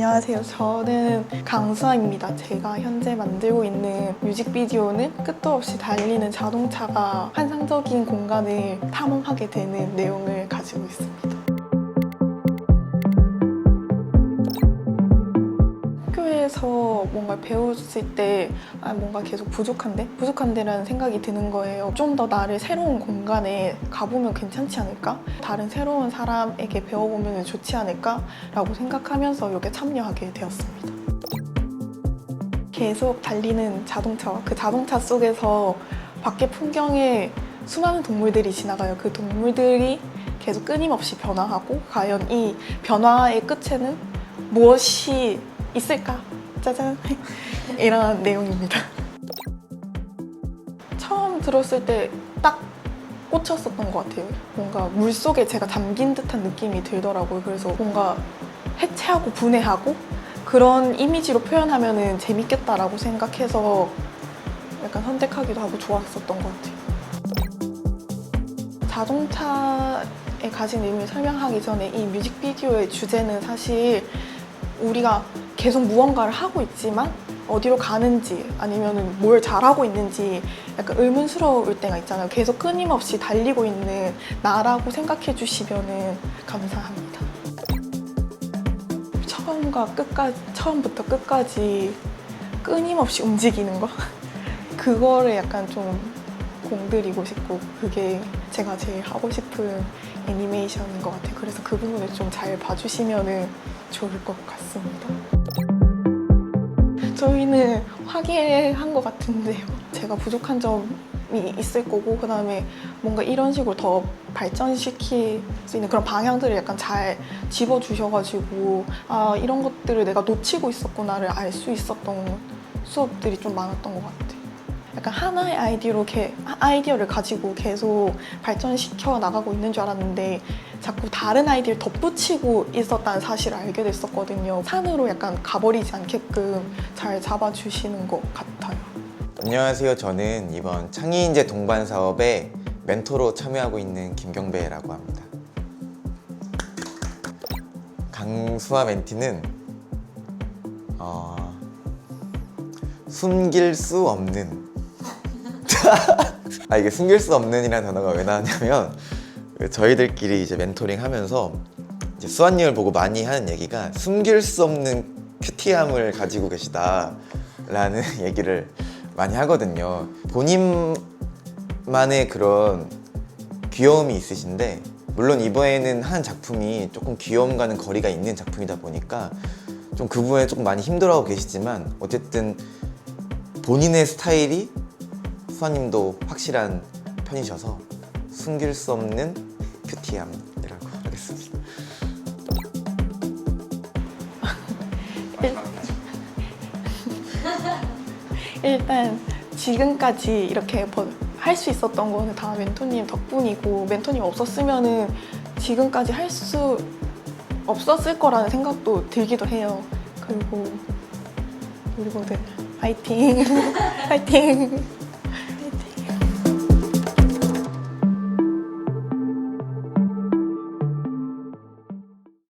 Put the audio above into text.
안녕하세요. 저는 강수아입니다. 제가 현재 만들고 있는 뮤직비디오는 끝도 없이 달리는 자동차가 환상적인 공간을 탐험하게 되는 내용을 가지고 있습니다. 뭔가 배웠을 때 아, 뭔가 계속 부족한데? 부족한데라는 생각이 드는 거예요. 좀 더 나를 새로운 공간에 가보면 괜찮지 않을까? 다른 새로운 사람에게 배워보면 좋지 않을까? 라고 생각하면서 여기에 참여하게 되었습니다. 계속 달리는 자동차와 그 자동차 속에서 밖의 풍경에 수많은 동물들이 지나가요. 그 동물들이 계속 끊임없이 변화하고 과연 이 변화의 끝에는 무엇이 있을까? 짜잔. 이런 내용입니다. 처음 들었을 때 딱 꽂혔었던 것 같아요. 뭔가 물 속에 제가 담긴 듯한 느낌이 들더라고요. 그래서 뭔가 해체하고 분해하고 그런 이미지로 표현하면 재밌겠다라고 생각해서 약간 선택하기도 하고 좋았었던 것 같아요. 자동차에 가진 의미를 설명하기 전에 이 뮤직비디오의 주제는 사실 우리가 계속 무언가를 하고 있지만 어디로 가는지 아니면 뭘 잘하고 있는지 약간 의문스러울 때가 있잖아요. 계속 끊임없이 달리고 있는 나라고 생각해 주시면 감사합니다. 처음과 끝까지, 처음부터 끝까지 끊임없이 움직이는 거? 그거를 약간 좀 공들이고 싶고 그게 제가 제일 하고 싶은 애니메이션인 것 같아요. 그래서 그 부분을 좀 잘 봐주시면 좋을 것 같습니다. 저희는 화기애애한 것 같은데요. 제가 부족한 점이 있을 거고 그 다음에 뭔가 이런 식으로 더 발전시킬 수 있는 그런 방향들을 약간 잘 집어주셔가지고 아 이런 것들을 내가 놓치고 있었구나를 알 수 있었던 수업들이 좀 많았던 것 같아요. 약간 하나의 아이디어로 게, 아이디어를 가지고 계속 발전시켜 나가고 있는 줄 알았는데 자꾸 다른 아이디어를 덧붙이고 있었다는 사실을 알게 됐었거든요. 산으로 약간 가버리지 않게끔 잘 잡아주시는 것 같아요. 안녕하세요. 저는 이번 창의인재 동반 사업에 멘토로 참여하고 있는 김경배라고 합니다. 강수아 멘티는 어, 숨길 수 없는 아 이게 숨길 수 없는이라는 단어가 왜 나왔냐면 저희들끼리 이제 멘토링 하면서 이제 수아님을 보고 많이 하는 얘기가 숨길 수 없는 큐티함을 가지고 계시다라는 얘기를 많이 하거든요. 본인만의 그런 귀여움이 있으신데 물론 이번에는 한 작품이 조금 귀여움과는 거리가 있는 작품이다 보니까 좀 그 부분에 조금 많이 힘들어하고 계시지만 어쨌든 본인의 스타일이 수아님도 확실한 편이셔서 숨길 수 없는 큐티함이라고 하겠습니다. 일단 지금까지 이렇게 할 수 있었던 거는 다 멘토님 덕분이고 멘토님 없었으면은 지금까지 할 수 없었을 거라는 생각도 들기도 해요. 그리고 그리고 네, 파이팅, 파이팅.